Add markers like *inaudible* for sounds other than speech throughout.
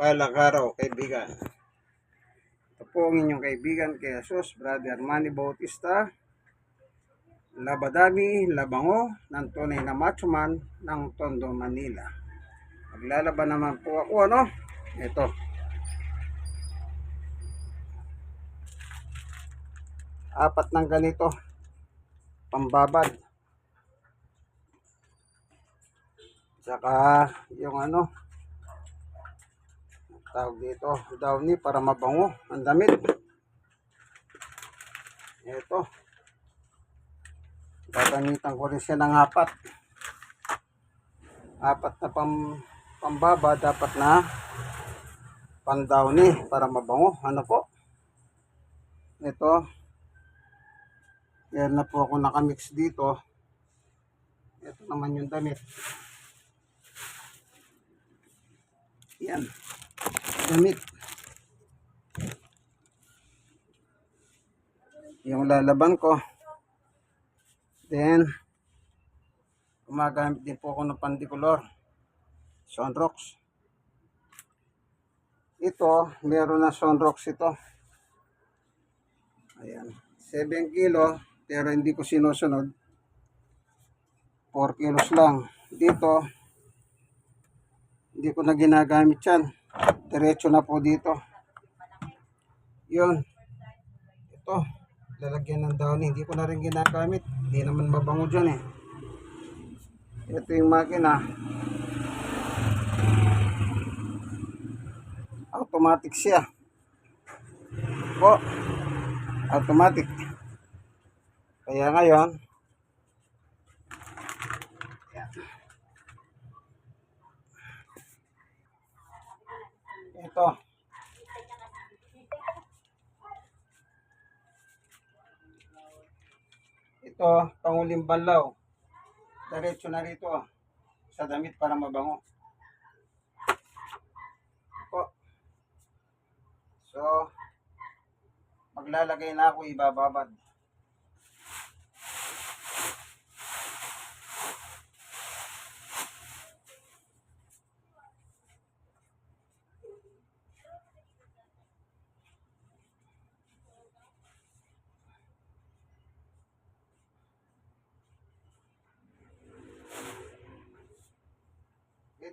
Mapagpalang araw, kaibigan. Ito po ang inyong kaibigan kay Jesus, Brother Manny Bautista, Labadami, Labango, ng tunay na macho man ng Tondo, Manila. Maglalaban naman po ako, ano? Ito. Apat ng ganito. Pambabad. Saka yung ano, tawag dito, downy para mabango ang damit. Ito. Gagamitan ko rin siya ng apat. Apat na pam, pambaba dapat na pandowny para mabango. Ano po? Ito. Yan na po ako nakamix dito. Ito naman yung damit. Yan. Damit. Yung lalaban ko. Then, gumagamit din po ako ng pandicolor. Sunrocks. Ito, meron na sunrocks ito. Ayan. 7 kilo, pero hindi ko sinusunod. 4 kilos lang. Dito, hindi ko na ginagamit yan. Diretso na po dito. Yun. Ito. Lalagyan ng downy. Hindi ko na rin ginagamit. Hindi naman mabango dyan eh. Ito yung makina. Automatic siya. Po. Automatic. Kaya ngayon, yan. Ito. Ito, panguling banlaw. Diretso na rito ah, sa damit para mabango. Po. So, maglalagay na ako ibababad.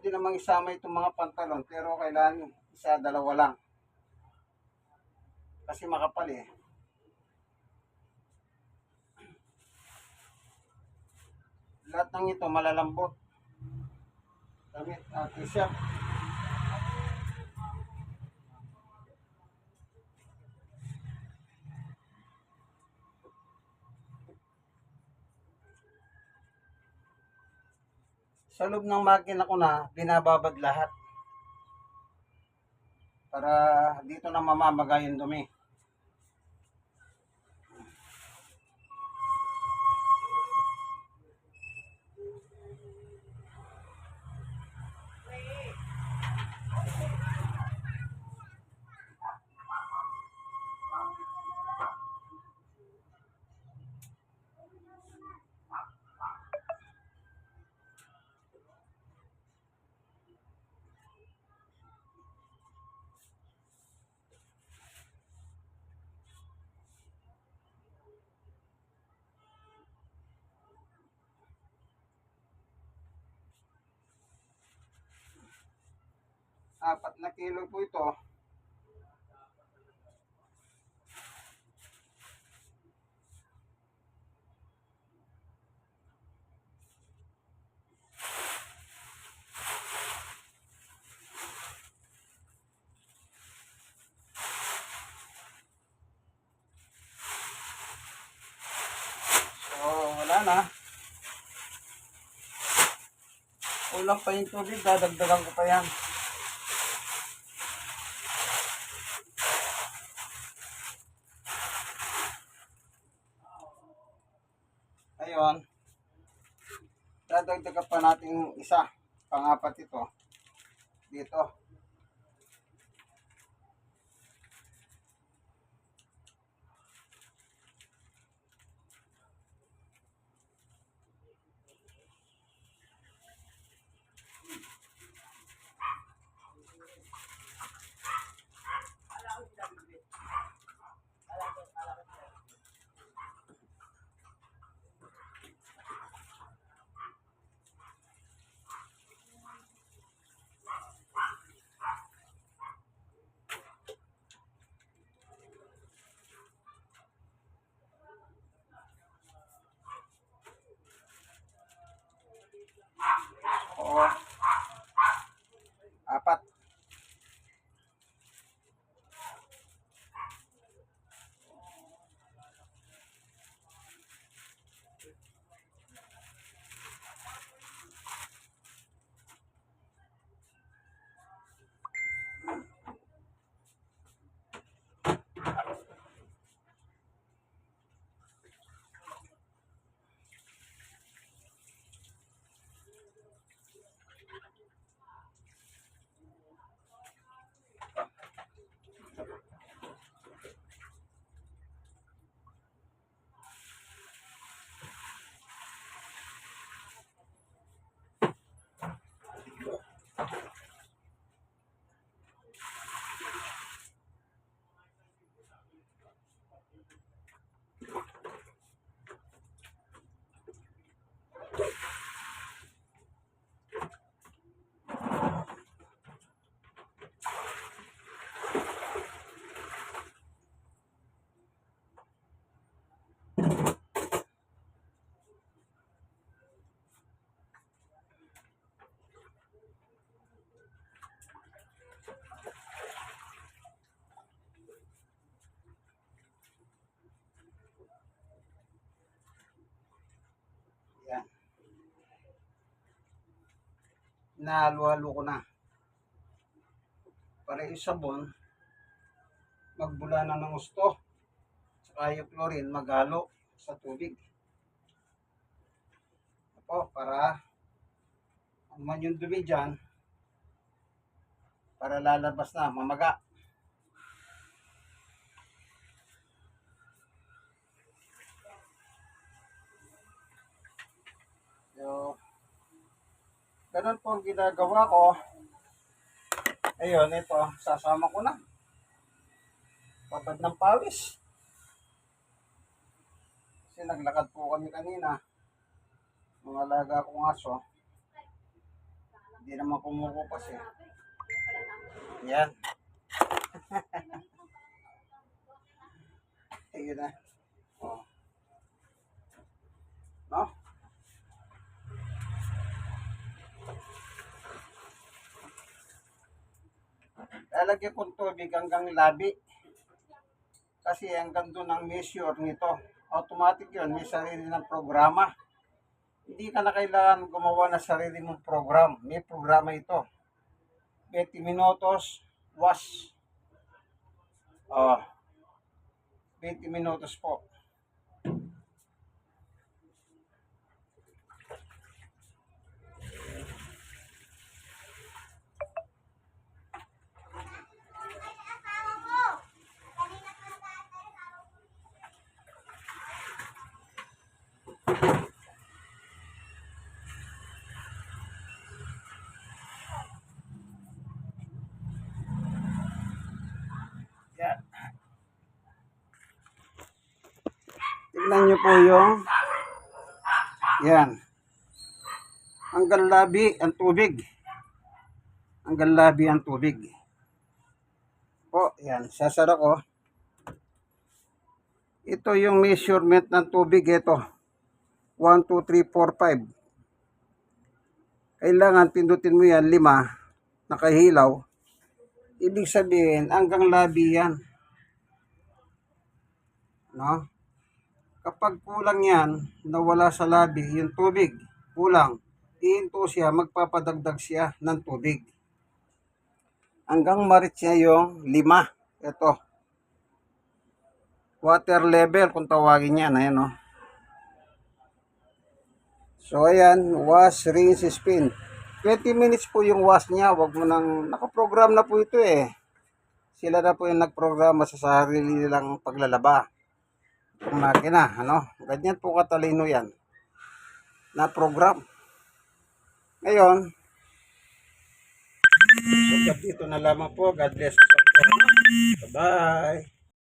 Pwede namang isama itong mga pantalon pero kailangan isa, dalawa lang. Kasi makapal eh. Lahat ng ito malalambot. Damit at t-shirt. Sa loob ng makina ko na, binababad lahat. Para dito na mamamagay yung dumi. Apat na kilo po ito. Na. Kulang pa yung tubig, dadagdagan ko pa yan. Dadagdagan pa natin yung isa. Pangapat ito. Dito. Wow. Hinahalo-halo ko na. Para yung sabon, magbula na ng gusto. Saka yung chlorine, maghalo sa tubig. Opo, para man yung dumi dyan, para lalabas na, mamaga. Ganun po ginagawa ko. Ayun, ito, sasama ko na. Papad ng pawis. Kasi naglakad po kami kanina. Mga alaga kong aso. Hindi naman kumukupas eh. Yan. *laughs* Ayun na. Oh. No? Lalagyan ko tubig hanggang labi. Kasi hanggang doon ang measure nito. Automatic yun, may sarili ng programa. Hindi ka na kailangan gumawa ng sarili mong program. May programa ito. 20 minutos, wash. Oh, 20 minutos po. Yan. Tignan nyo po yung yan. Hanggang labi ang tubig. Hanggang labi ang tubig. Po, yan. Sasara ko. Ito yung measurement ng tubig. Ito. 1, 2, 3, 4, 5. Kailangan pindutin mo yan, lima, nakahilaw. Ibig sabihin, hanggang labi yan. No? Kapag kulang yan, nawala sa labi, yung tubig, kulang, iinto siya, magpapadagdag siya ng tubig. Hanggang marit siya yung lima. Ito. Water level, kung tawagin yan. Ayan, no? So, ayan, wash, rinse, spin. 20 minutes po yung wash niya. Wag mo nang, nakaprogram na po ito eh. Sila na po yung nagprograma sa sarili nilang paglalaba. Itong makina, ano? Ganyan po katalino yan. Na program. Ngayon, so dito na lamang po. God bless ano? Bye-bye.